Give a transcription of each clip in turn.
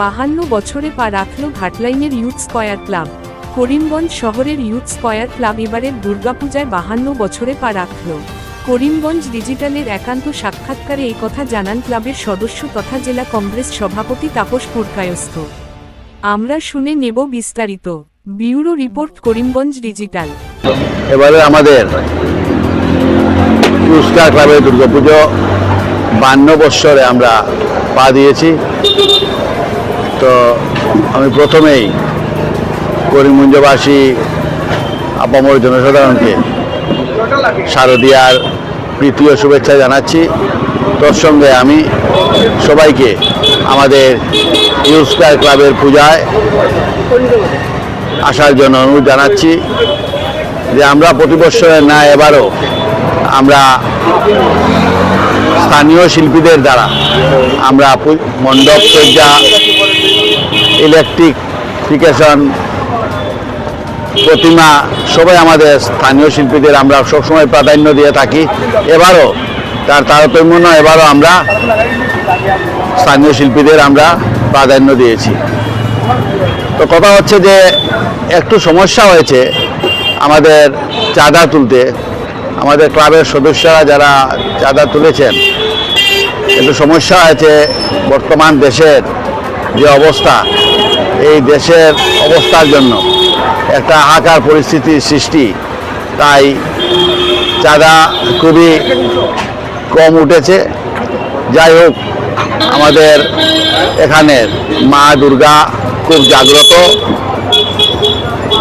বাহান্ন বছরে পা রাখল ঘাটলাইনের ইউথ স্কয়ার ক্লাব। করিমগঞ্জ শহরের ইউথ স্কয়ার ক্লাব এবারের দুর্গাপূজায় বাহান্ন বছরে পা রাখল। করিমগঞ্জ ডিজিটালের একান্ত সাক্ষাৎকারে এই কথা জানান ক্লাবের সদস্য তথা জেলা কংগ্রেস সভাপতি তাপস পুরকায়স্থ। আমরা শুনে নেব বিস্তারিত। Bureau report, Karimganj digital. এবারে আমাদের পুরস্কার ক্লাবের দুর্গাপুজো বান্ন বৎসরে আমরা পা দিয়েছি। তো আমি প্রথমেই করিমগঞ্জবাসী আপামর জনসাধারণকে শারদীয়ার প্রীতি ও শুভেচ্ছা জানাচ্ছি। তোর সঙ্গে আমি সবাইকে আমাদের ইউস্কার ক্লাবের পূজায় আসার জন্য অনুরোধ জানাচ্ছি যে আমরা প্রতি বছরের না এবারও আমরা স্থানীয় শিল্পীদের দ্বারা আমরা মণ্ডপ সজ্জা ইলেকট্রিফিকেশন প্রতিমা, সবাই আমাদের স্থানীয় শিল্পীদের আমরা সবসময় প্রাধান্য দিয়ে থাকি। এবারও তার তারতম্য নয় এবারও আমরা স্থানীয় শিল্পীদের আমরা প্রাধান্য দিয়েছি। তো কথা হচ্ছে যে, একটু সমস্যা হয়েছে আমাদের চাঁদা তুলতে। আমাদের ক্লাবের সদস্যরা যারা চাঁদা তুলেছেন, একটু সমস্যা হয়েছে বর্তমান দেশের যে অবস্থা, এই দেশের অবস্থার জন্য একটা হাহাকার পরিস্থিতির সৃষ্টি। তাই চাঁদা খুবই কম উঠেছে। যাই হোক, আমাদের এখানের মা দুর্গা খুব জাগ্রত।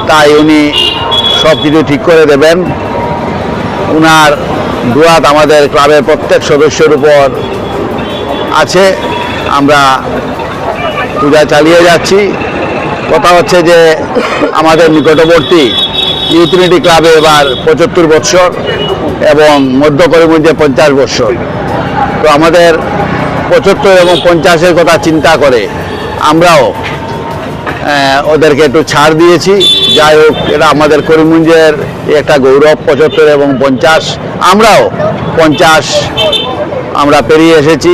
তাই উনি সব কিছু ঠিক করে দেবেন। উনার দুয়াত আমাদের ক্লাবের প্রত্যেক সদস্যের উপর আছে। আমরা পূজা চালিয়ে যাচ্ছি। কথা হচ্ছে যে আমাদের নিকটবর্তী ইউটিলিটি ক্লাবে এবার পঁচাত্তর বৎসর এবং মধ্য করিমগঞ্জে পঞ্চাশ বৎসর। তো আমাদের পঁচাত্তর এবং পঞ্চাশের কথা চিন্তা করে আমরাও ওদেরকে একটু ছাড় দিয়েছি। যাই হোক, এটা আমাদের করিমগঞ্জের একটা গৌরব, পঁচাত্তর এবং পঞ্চাশ। আমরাও পঞ্চাশ আমরা পেরিয়ে এসেছি।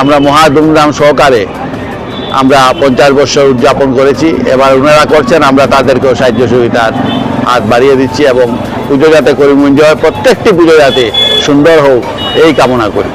আমরা মহা ধুমধাম সহকারে আমরা পঞ্চাশ বছর উদযাপন করেছি। এবার ওনারা করছেন, আমরা তাদেরকেও সাহায্য সুবিধার হাত বাড়িয়ে দিচ্ছি এবং পুজো যাতে করিমগঞ্জ হয় প্রত্যেকটি পুজো যাতে সুন্দর হোক এই কামনা করি।